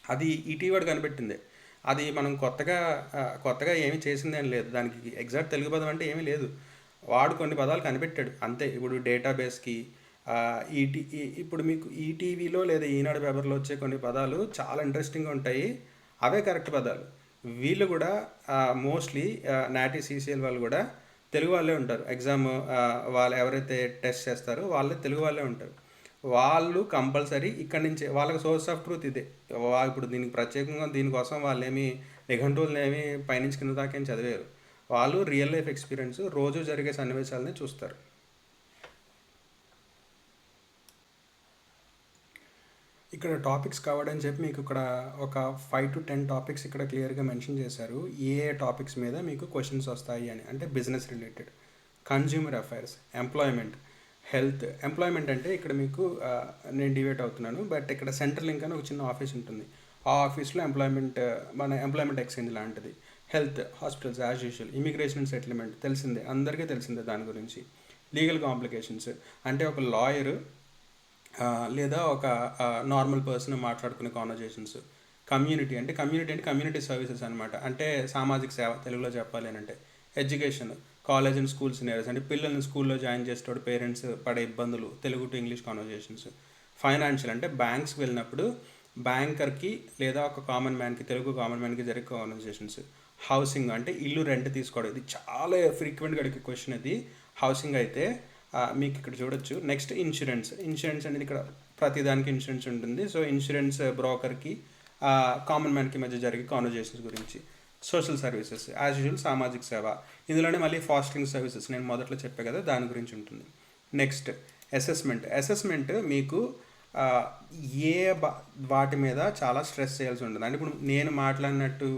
అది ఇటీవాడు కనిపెట్టింది. అది మనం కొత్తగా కొత్తగా ఏమి చేసింది అని లేదు. దానికి ఎగ్జాక్ట్ తెలుగు పదం అంటే ఏమీ లేదు. వాడు కొన్ని పదాలు కనిపెట్టాడు. అంతే. ఇప్పుడు డేటాబేస్కి ఈటీ ఇప్పుడు మీకు ఈటీవీలో లేదా ఈనాడు పేపర్లో వచ్చే కొన్ని పదాలు చాలా ఇంట్రెస్టింగ్గా ఉంటాయి. అవే కరెక్ట్ పదాలు. వీళ్ళు కూడా మోస్ట్లీ నాటి సీసీఎల్ వాళ్ళు కూడా తెలుగు వాళ్ళే ఉంటారు. ఎగ్జామ్ వాళ్ళు ఎవరైతే టెస్ట్ చేస్తారో వాళ్ళే తెలుగు వాళ్ళే ఉంటారు. వాళ్ళు కంపల్సరీ ఇక్కడ నుంచే వాళ్ళకి సోర్స్ ఆఫ్ ట్రూత్ ఇదే. ఇప్పుడు దీనికి ప్రత్యేకంగా దీనికోసం వాళ్ళు ఏమి నిఘంటువులను ఏమి పైనుంచి కింద దాకేం చదివారు. వాళ్ళు రియల్ లైఫ్ ఎక్స్పీరియన్స్ రోజు జరిగే సన్నివేశాలని చూస్తారు. ఇక్కడ టాపిక్స్ కావడని చెప్పి మీకు ఇక్కడ ఒక ఫైవ్ టు టెన్ టాపిక్స్ ఇక్కడ క్లియర్గా మెన్షన్ చేశారు. ఏ టాపిక్స్ మీద మీకు క్వశ్చన్స్ వస్తాయి అని. అంటే business related consumer affairs employment health employment అంటే ఇక్కడ మీకు నేను డివేట్ అవుతున్నాను బట్ ఇక్కడ సెంట్రల్ లింక్ అని ఒక చిన్న ఆఫీస్ ఉంటుంది. ఆ ఆఫీస్లో ఎంప్లాయ్మెంట్ మన ఎంప్లాయ్మెంట్ ఎక్స్చేంజ్ లాంటిది. Health hospitals as usual immigration settlement తెలిసిందే అందరికీ తెలిసిందే దాని గురించి. లీగల్ కాంప్లికేషన్స్ అంటే ఒక లాయర్ లేదా ఒక నార్మల్ పర్సన్ మాట్లాడుకునే కాన్వర్జేషన్స్ కమ్యూనిటీ అంటే కమ్యూనిటీ అంటే కమ్యూనిటీ సర్వీసెస్ అనమాట అంటే సామాజిక సేవ తెలుగులో చెప్పాలి అంటే education college and school scenarios అంటే పిల్లల్ని స్కూల్లో జాయిన్ చేసేటప్పుడు పేరెంట్స్ పడే ఇబ్బందులు Telugu to English conversations financial అంటే బ్యాంక్స్కి వెళ్ళినప్పుడు బ్యాంకర్కి లేదా ఒక కామన్ మ్యాన్కి తెలుగు కామన్ మ్యాన్కి జరిగే కాన్వర్జేషన్స్ హౌసింగ్ అంటే ఇల్లు రెంట్ తీసుకోవడం. ఇది చాలా ఫ్రీక్వెంట్గా అడిగే క్వశ్చన్ ఇది. హౌసింగ్ అయితే మీకు ఇక్కడ చూడొచ్చు. నెక్స్ట్ ఇన్సూరెన్స్ ఇన్సూరెన్స్ అనేది ఇక్కడ ప్రతిదానికి ఇన్సూరెన్స్ ఉంటుంది. సో ఇన్సూరెన్స్ బ్రోకర్కి కామన్ మ్యాన్కి మధ్య జరిగే కాన్వర్జేషన్స్ గురించి. సోషల్ సర్వీసెస్ యాజ్ యూజువల్ సామాజిక సేవ. ఇందులోనే మళ్ళీ ఫాస్టింగ్ సర్వీసెస్ నేను మొదట్లో చెప్పే కదా దాని గురించి ఉంటుంది. నెక్స్ట్ అసెస్మెంట్ అసెస్మెంట్ మీకు ఏ వాటి మీద చాలా స్ట్రెస్ చేయాల్సి ఉంటుంది. అంటే ఇప్పుడు నేను మాట్లాడినట్టు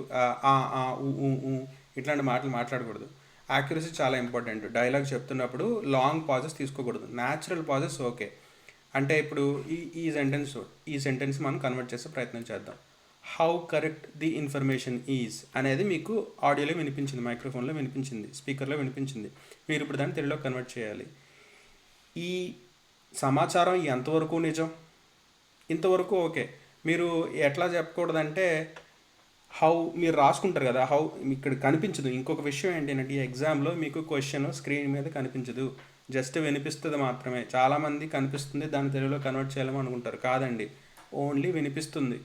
ఇట్లాంటి మాటలు మాట్లాడకూడదు. యాక్యురసీ చాలా ఇంపార్టెంట్ డైలాగ్ చెప్తున్నప్పుడు లాంగ్ పాజెస్ తీసుకోకూడదు. న్యాచురల్ పాజెస్ ఓకే అంటే ఇప్పుడు ఈ ఈ సెంటెన్స్ ఈ సెంటెన్స్ మనం కన్వర్ట్ చేసే ప్రయత్నం చేద్దాం. How correct the information is అనేది మీకు ఆడియోలో వినిపించింది మైక్రోఫోన్లో వినిపించింది స్పీకర్లో వినిపించింది. మీరు ఇప్పుడు దాన్ని తెలుగులో కన్వర్ట్ చేయాలి. ఈ సమాచారం ఎంతవరకు నిజం? ఇంతవరకు ఓకే మీరు ఎట్లా చెప్పకూడదంటే హౌ మీరు రాసుకుంటారు కదా హౌ ఇక్కడ కనిపించదు. ఇంకొక విషయం ఏంటంటే ఈ ఎగ్జామ్లో మీకు క్వశ్చన్ స్క్రీన్ మీద కనిపించదు. జస్ట్ వినిపిస్తుంది మాత్రమే. చాలామంది కనిపిస్తుంది దాన్ని తెలుగులో కన్వర్ట్ చేయాలని అనుకుంటారు. కాదండి. ఓన్లీ వినిపిస్తుంది.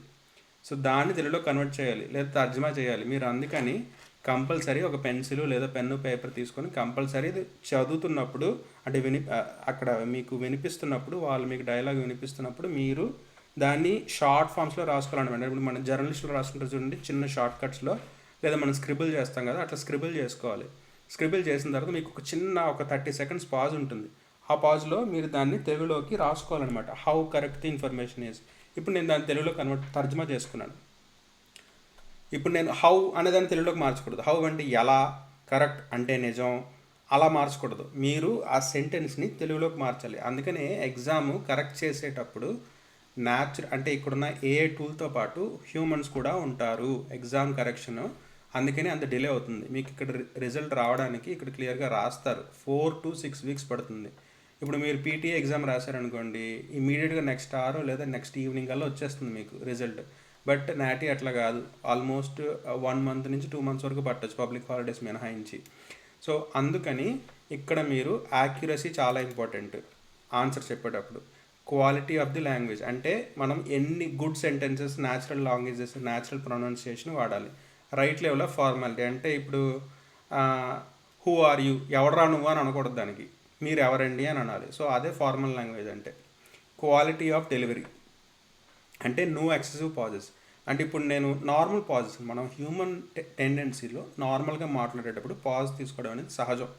సో దాన్ని తెలుగులో కన్వర్ట్ చేయాలి. లేదా తర్జమా చేయాలి. మీరు అందుకని కంపల్సరీ ఒక పెన్సిల్ లేదా పెన్ను పేపర్ తీసుకొని కంపల్సరీ చదువుతున్నప్పుడు అంటే విని అక్కడ మీకు వినిపిస్తున్నప్పుడు వాళ్ళు మీకు డైలాగ్ వినిపిస్తున్నప్పుడు మీరు దాన్ని షార్ట్ ఫామ్స్లో రాసుకోవాలన్నమాట ఇప్పుడు మన జర్నలిస్ట్లో రాసుకుంటారు చూడండి చిన్న షార్ట్ కట్స్లో. లేదా మనం స్క్రిబుల్ చేస్తాం కదా అట్లా స్క్రిబుల్ చేసుకోవాలి. స్క్రిబుల్ చేసిన తర్వాత మీకు ఒక చిన్న ఒక థర్టీ సెకండ్స్ పాజ్ ఉంటుంది. ఆ పాజ్లో మీరు దాన్ని తెలుగులోకి రాసుకోవాలన్నమాట. How correct the information is ఇప్పుడు నేను దాన్ని తెలుగులో కన్వర్ట్ తర్జుమా చేసుకున్నాను. ఇప్పుడు నేను హౌ అనేదాన్ని తెలుగులోకి మార్చకూడదు. హౌ అంటే ఎలా కరెక్ట్ అంటే నిజం అలా మార్చకూడదు. మీరు ఆ సెంటెన్స్ని తెలుగులోకి మార్చాలి. అందుకనే ఎగ్జామ్ కరెక్ట్ చేసేటప్పుడు న్యాచురల్ అంటే ఇక్కడున్న ఏ టూల్తో పాటు హ్యూమన్స్ కూడా ఉంటారు. ఎగ్జామ్ కరెక్షన్ అందుకని అంత డిలే అవుతుంది. మీకు ఇక్కడ రిజల్ట్ రావడానికి ఇక్కడ క్లియర్గా రాస్తారు. ఫోర్ టు సిక్స్ వీక్స్ పడుతుంది. ఇప్పుడు మీరు పీటీఏ ఎగ్జామ్ రాశారనుకోండి ఇమీడియట్గా నెక్స్ట్ ఆరు లేదా నెక్స్ట్ ఈవినింగ్ కల్లా వచ్చేస్తుంది మీకు రిజల్ట్ బట్ నాటీ అట్లా కాదు. ఆల్మోస్ట్ వన్ మంత్ నుంచి టూ మంత్స్ వరకు పట్టొచ్చు పబ్లిక్ హాలిడేస్ మినహాయించి. సో అందుకని ఇక్కడ మీరు యాక్యురసీ చాలా ఇంపార్టెంట్ ఆన్సర్ చెప్పేటప్పుడు. క్వాలిటీ ఆఫ్ ది లాంగ్వేజ్ అంటే మనం ఎన్ని good sentences natural languages natural pronunciation వాడాలి. రైట్ లెవెల్ ఆఫ్ ఫార్మాలిటీ అంటే ఇప్పుడు హూ ఆర్ యూ ఎవడరా నువ్వు అని అనకూడదు దానికి. మీరు ఎవరండి అని అనాలి. సో అదే ఫార్మల్ లాంగ్వేజ్ అంటే. క్వాలిటీ ఆఫ్ డెలివరీ అంటే నో ఎక్సెసివ్ పాజెస్ అంటే ఇప్పుడు నేను నార్మల్ పాజెస్ మనం హ్యూమన్ టెండెన్సీలో నార్మల్గా మాట్లాడేటప్పుడు పాజ్ తీసుకోవడం అనేది సహజం.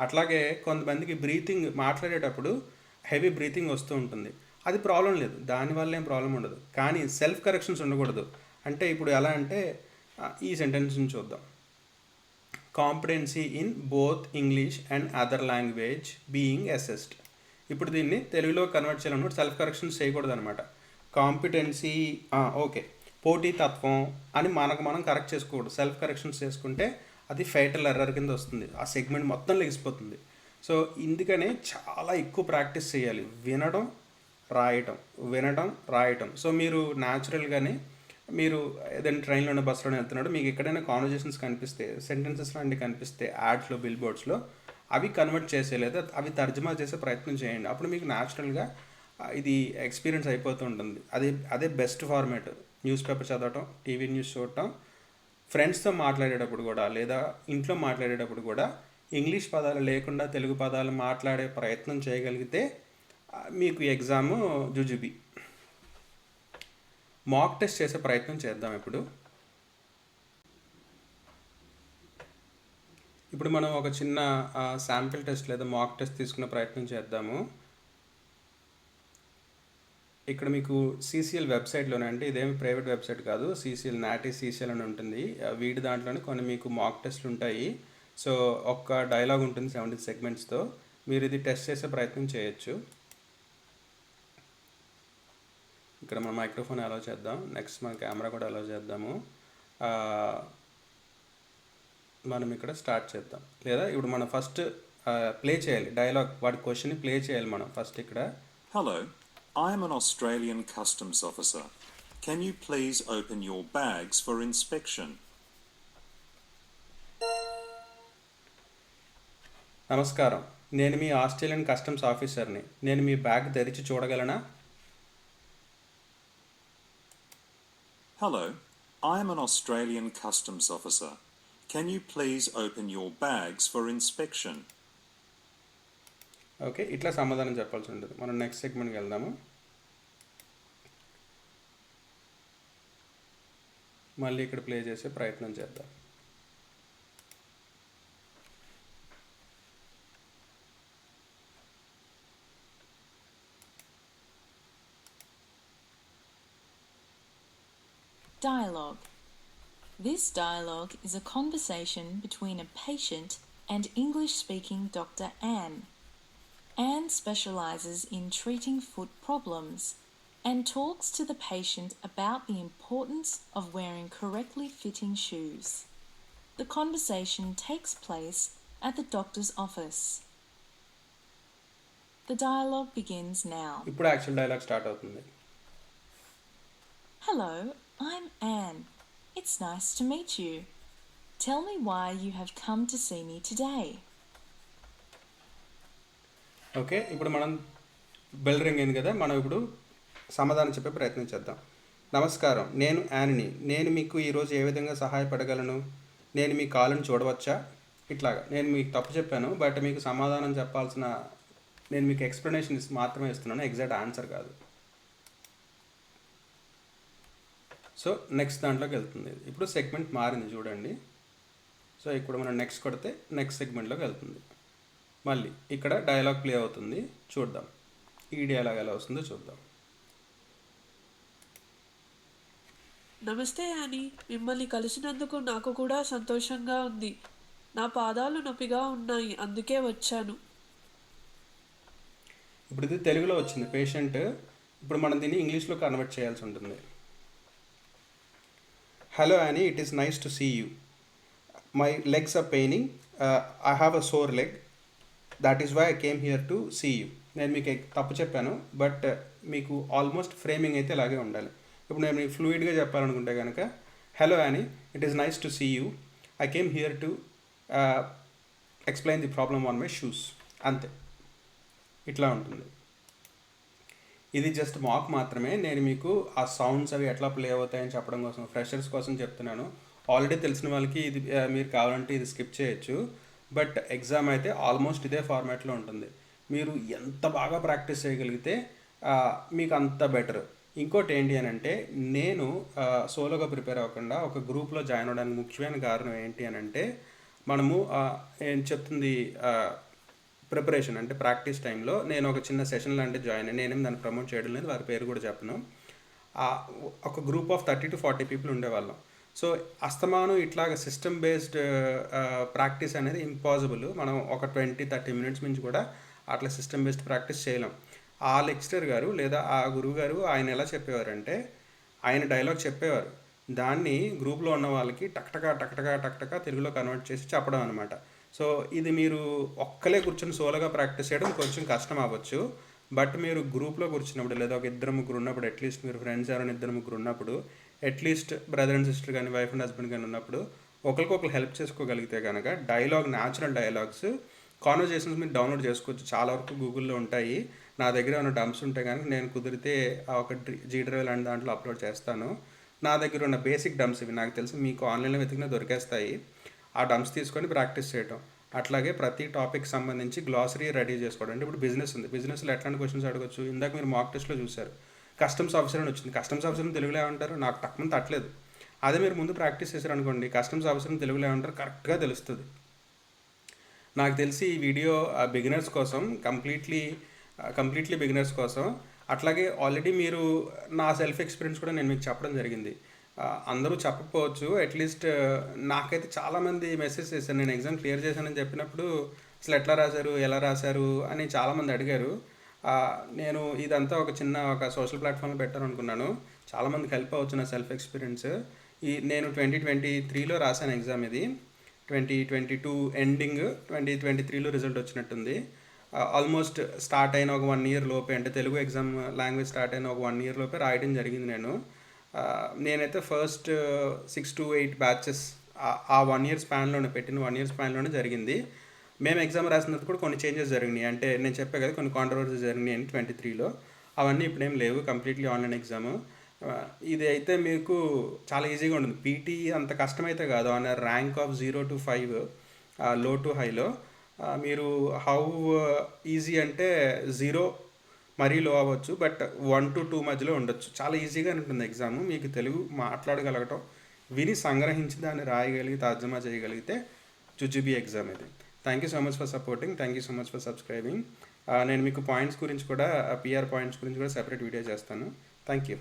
అట్లాగే కొంతమందికి బ్రీతింగ్ మాట్లాడేటప్పుడు హెవీ బ్రీతింగ్ వస్తూ ఉంటుంది. అది ప్రాబ్లం లేదు. దానివల్ల ఏం ప్రాబ్లం ఉండదు. కానీ సెల్ఫ్ కరెక్షన్స్ ఉండకూడదు. అంటే ఇప్పుడు ఎలా అంటే ఈ సెంటెన్స్ నుంచి చూద్దాం. Competency in both English and other language being assessed. ఇప్పుడు దీన్ని తెలుగులో కన్వర్ట్ చేయాలన్నప్పుడు సెల్ఫ్ కరెక్షన్స్ చేయకూడదు అనమాట కాంపిటెన్సీ ఓకే. పోటీ తత్వం అని మనకు మనం కరెక్ట్ చేసుకోకూడదు. సెల్ఫ్ కరెక్షన్స్ చేసుకుంటే అది ఫైటల్ ఎర్రర్ కింద వస్తుంది. ఆ సెగ్మెంట్ మొత్తం లెగిసిపోతుంది. సో ఇందుకనే చాలా ఎక్కువ ప్రాక్టీస్ చేయాలి. వినడం రాయటం వినడం రాయటం. సో మీరు న్యాచురల్గానే మీరు ఏదైనా ట్రైన్లోనే బస్సులోనే వెళ్తున్నాడు మీకు ఎక్కడైనా కాన్వర్జేషన్స్ కనిపిస్తే సెంటెన్సెస్ లాంటివి కనిపిస్తే యాడ్స్లో బిల్ బోర్డ్స్లో అవి కన్వర్ట్ చేసే లేదా అవి తర్జుమా చేసే ప్రయత్నం చేయండి. అప్పుడు మీకు న్యాచురల్గా ఇది ఎక్స్పీరియన్స్ అయిపోతూ ఉంటుంది. అదే అదే బెస్ట్ ఫార్మేట్. న్యూస్ పేపర్ చదవటం టీవీ న్యూస్ చూడటం ఫ్రెండ్స్తో మాట్లాడేటప్పుడు కూడా లేదా ఇంట్లో మాట్లాడేటప్పుడు కూడా ఇంగ్లీష్ పదాలు లేకుండా తెలుగు పదాలు మాట్లాడే ప్రయత్నం చేయగలిగితే మీకు ఎగ్జామ్ జుజుబి. మాక్ టెస్ట్ చేసే ప్రయత్నం చేద్దాం ఇప్పుడు. ఇప్పుడు మనం ఒక చిన్న శాంపిల్ టెస్ట్ లేదా మాక్ టెస్ట్ తీసుకునే ప్రయత్నం చేద్దాము. ఇక్కడ మీకు సీసీఎల్ వెబ్సైట్లోనే అంటే ఇదేమి ప్రైవేట్ వెబ్సైట్ కాదు సీసీఎల్ నాటి సీసీఎల్ అని ఉంటుంది. వీటి దాంట్లోనే కొన్ని మీకు మాక్ టెస్ట్లు ఉంటాయి. సో ఒక్క డైలాగ్ ఉంటుంది సెవెంటీన్ సెగ్మెంట్స్తో. మీరు ఇది టెస్ట్ చేసే ప్రయత్నం చేయొచ్చు. ఇక్కడ మన మైక్రోఫోన్ అలో చేద్దాం. నెక్స్ట్ మన కెమెరా కూడా అలో చేద్దాము. మనం ఇక్కడ స్టార్ట్ చేద్దాం. లేదా ఇప్పుడు మనం ఫస్ట్ ప్లే చేయాలి. డైలాగ్ వాడి క్వశ్చన్ ప్లే చేయాలి మనం ఫస్ట్ ఇక్కడ. Hello I'm an Australian customs officer can you please open your bags for inspection నమస్కారం. నేను మీ ఆస్ట్రేలియన్ కస్టమ్స్ ఆఫీసర్ని. నేను మీ బ్యాగ్ తెరిచి చూడగలనా? I am an Australian customs officer. Can you please open your bags for inspection? Okay ఇట్లా సమాధానం చెప్పాల్సి ఉంటుంది. మనం నెక్స్ట్ సెగ్మెంట్కి వెళ్దాము. మళ్ళీ ఇక్కడ ప్లే చేసే ప్రయత్నం చేద్దాం. Dialogue. This dialogue is a conversation between a patient and English speaking Dr. Anne. Anne specialises in treating foot problems and talks to the patient about the importance of wearing correctly fitting shoes. The conversation takes place at the doctor's office. The dialogue begins now. ఇప్పుడు యాక్చువల్ డైలాగ్ స్టార్ట్ అవుతుంది Hello, I'm Anne. It's nice to meet you. Tell me why you have come to see me today. Okay ఇప్పుడు మనం బెల్ రింగ్ అయింది కదా మనం ఇప్పుడు సమాధానం చెప్పే ప్రయత్నం చేద్దాం నమస్కారం నేను యానిని నేను మీకు ఈరోజు ఏ విధంగా సహాయపడగలను నేను మీ కాలను చూడవచ్చా ఇట్లాగా నేను మీకు తప్పు చెప్పాను బట్ మీకు సమాధానం చెప్పాల్సిన నేను మీకు ఎక్స్ప్లెనేషన్ మాత్రమే ఇస్తున్నాను ఎగ్జాక్ట్ ఆన్సర్ కాదు సో నెక్స్ట్ దాంట్లోకి వెళ్తుంది. ఇప్పుడు సెగ్మెంట్ మారింది చూడండి. సో ఇప్పుడు మనం నెక్స్ట్ కొడితే నెక్స్ట్ సెగ్మెంట్లోకి వెళ్తుంది. మళ్ళీ ఇక్కడ డైలాగ్ ప్లే అవుతుంది. చూద్దాం. ఈ డైలాగ్ ఎలా వస్తుందో చూద్దాం. నమస్తే యానీ మిమ్మల్ని కలిసినందుకు నాకు కూడా సంతోషంగా ఉంది. నా పాదాలు నొప్పిగా ఉన్నాయి అందుకే వచ్చాను. ఇప్పుడు ఇది తెలుగులో వచ్చింది. పేషెంట్ ఇప్పుడు మనం దీన్ని ఇంగ్లీష్లో కన్వర్ట్ చేయాల్సి ఉంటుంది. Hello Annie it is nice to see you my legs are paining I have a sore leg that is why I came here to see you నేను మీకు తప్పు చెప్పాను బట్ మీకు ఆల్మోస్ట్ ఫ్రేమింగ్ అయితే ఇలాగే ఉండాలి. ఇప్పుడు నేను మీకు ఫ్లూయిడ్గా చెప్పాలనుకుంటే కనుక hello Annie it is nice to see you I came here to explain the problem on my shoes అంతే. ఇట్లా ఉంటుంది. ఇది జస్ట్ మాక్ మాత్రమే. నేను మీకు ఆ సౌండ్స్ అవి ఎట్లా ప్లే అవుతాయని చెప్పడం కోసం ఫ్రెషర్స్ కోసం చెప్తున్నాను. ఆల్రెడీ తెలిసిన వాళ్ళకి ఇది మీరు కావాలంటే ఇది స్కిప్ చేయొచ్చు. బట్ ఎగ్జామ్ అయితే ఆల్మోస్ట్ ఇదే ఫార్మాట్లో ఉంటుంది. మీరు ఎంత బాగా ప్రాక్టీస్ చేయగలిగితే మీకు అంత బెటర్ ఇంకోటి ఏంటి అని అంటే నేను సోలోగా ప్రిపేర్ అవ్వకుండా ఒక గ్రూప్లో జాయిన్ అవ్వడానికి ముఖ్యమైన కారణం ఏంటి అని అంటే మనము ఏం చెప్తుంది ప్రిపరేషన్ అంటే ప్రాక్టీస్ టైంలో నేను ఒక చిన్న సెషన్ లాంటిది జాయిన్ అయ్యి నేనేం దాన్ని ప్రమోట్ చేయడం లేదు వారి పేరు కూడా చెప్పను. ఆ, ఒక group of thirty to forty people ఉండేవాళ్ళం. సో అస్తమానం ఇట్లాగ సిస్టమ్ బేస్డ్ ప్రాక్టీస్ అనేది ఇంపాసిబుల్. మనం ఒక ట్వంటీ థర్టీ మినిట్స్ నుంచి కూడా అట్లా సిస్టమ్ బేస్డ్ ప్రాక్టీస్ చేయలేం. ఆ లెక్చరర్ గారు లేదా ఆ గురువు గారు ఆయన ఎలా చెప్పేవారంటే ఆయన డైలాగ్ చెప్పేవారు. దాన్ని గ్రూప్లో ఉన్న వాళ్ళకి టక్టకా టక్టకా టక్టకా తెలుగులో కన్వర్ట్ చేసి చెప్పడం అనమాట సో ఇది మీరు ఒక్కలే కూర్చొని సోలోగా ప్రాక్టీస్ చేయడం కొంచెం కష్టం అవ్వచ్చు. బట్ మీరు గ్రూప్లో కూర్చున్నప్పుడు లేదా ఒక ఇద్దరు ముగ్గురు ఉన్నప్పుడు అట్లీస్ట్ మీరు ఫ్రెండ్స్ ఎవరైనా ఇద్దరు ముగ్గురు ఉన్నప్పుడు at least brother and sister కానీ వైఫ్ అండ్ హస్బెండ్ కానీ ఉన్నప్పుడు ఒకరికొకరు హెల్ప్ చేసుకోగలిగితే కనుక డైలాగ్ న్యాచురల్ డైలాగ్స్ కాన్వర్జేషన్స్ మీరు డౌన్లోడ్ చేసుకోవచ్చు. చాలా వరకు గూగుల్లో ఉంటాయి. నా దగ్గర ఉన్న డంప్స్ ఉంటే కనుక నేను కుదిరితే ఆ ఒక జీ డ్రైవ్ లాంటి దాంట్లో అప్లోడ్ చేస్తాను. నా దగ్గర ఉన్న బేసిక్ డంప్స్ ఇవి నాకు తెలిసి. మీకు ఆన్లైన్లో వెతికినా దొరికేస్తాయి. ఆ డంప్స్ తీసుకొని ప్రాక్టీస్ చేయటం. అట్లాగే ప్రతి టాపిక్ సంబంధించి గ్లాసరీ రెడీ చేసుకోవడం. అంటే ఇప్పుడు బిజినెస్ ఉంది. బిజినెస్లో ఎట్లాంటి క్వశ్చన్స్ అడగచ్చు? ఇందాక మీరు మాక్ టెస్ట్లో చూశారు. కస్టమ్స్ ఆఫీసర్ అని వచ్చింది. కస్టమ్స్ ఆఫీసర్ని తెలుగులో ఏమంటారు? నాకు తక్కువ తట్టలేదు. అదే మీరు ముందు ప్రాక్టీస్ చేశారు అనుకోండి. కస్టమ్స్ ఆఫీసర్ని తెలుగులో ఏమంటారు? కరెక్ట్గా తెలుస్తుంది. నాకు తెలిసి ఈ వీడియో బిగినర్స్ కోసం కంప్లీట్లీ కంప్లీట్లీ బిగినర్స్ కోసం. అట్లాగే ఆల్రెడీ మీరు నా సెల్ఫ్ ఎక్స్పీరియన్స్ కూడా నేను మీకు చెప్పడం జరిగింది. అందరూ చెప్పకపోవచ్చు. అట్లీస్ట్ నాకైతే చాలామంది మెసేజ్ చేశారు. నేను ఎగ్జామ్ క్లియర్ చేశానని చెప్పినప్పుడు అసలు ఎట్లా రాశారు ఎలా రాశారు అని చాలామంది అడిగారు. నేను ఇదంతా ఒక చిన్న ఒక సోషల్ ప్లాట్ఫామ్లో పెట్టాలనుకున్నాను. చాలామందికి హెల్ప్ అవ్వచ్చు నా సెల్ఫ్ ఎక్స్పీరియన్స్ ఈ నేను ట్వంటీ ట్వంటీ త్రీలో రాశాను ఎగ్జామ్ ఇది. Twenty twenty two ending twenty twenty త్రీలో రిజల్ట్ వచ్చినట్టుంది ఆల్మోస్ట్ స్టార్ట్ అయిన ఒక వన్ ఇయర్ లోపే అంటే తెలుగు ఎగ్జామ్ లాంగ్వేజ్ స్టార్ట్ అయిన ఒక వన్ ఇయర్ లోపే రాయడం జరిగింది నేను. నేనైతే first six to eight batches ఆ వన్ ఇయర్ స్పాన్లోనే పెట్టిన వన్ ఇయర్ స్పాన్లోనే జరిగింది. మేము ఎగ్జామ్ రాసినప్పుడు కూడా కొన్ని చేంజెస్ జరిగినాయి. అంటే నేను చెప్పే కదా కొన్ని కాంట్రవర్సీస్ జరిగినాయి ట్వంటీ త్రీలో అవన్నీ ఇప్పుడేం లేవు కంప్లీట్లీ ఆన్లైన్ ఎగ్జామ్ ఇది అయితే మీకు చాలా ఈజీగా ఉంటుంది. పీటీ అంత కష్టమైతే కాదు. On rank of zero to ఫైవ్లో. టు హైలో మీరు హౌ ఈజీ అంటే జీరో మరీ లో అవ్వచ్చు బట్ వన్ టు టూ మధ్యలో ఉండొచ్చు. చాలా ఈజీగా ఉంటుంది ఎగ్జామ్ మీకు తెలుగు మాట్లాడగలగటం విని సంగ్రహించి దాన్ని రాయగలిగి తర్జమా చేయగలిగితే జుజుబీ ఎగ్జామ్ ఇది. Thank you so much for supporting thank you so much for subscribing నేను మీకు పాయింట్స్ గురించి కూడా uh, పిఆర్ పాయింట్స్ గురించి కూడా సెపరేట్ వీడియో చేస్తాను. Thank you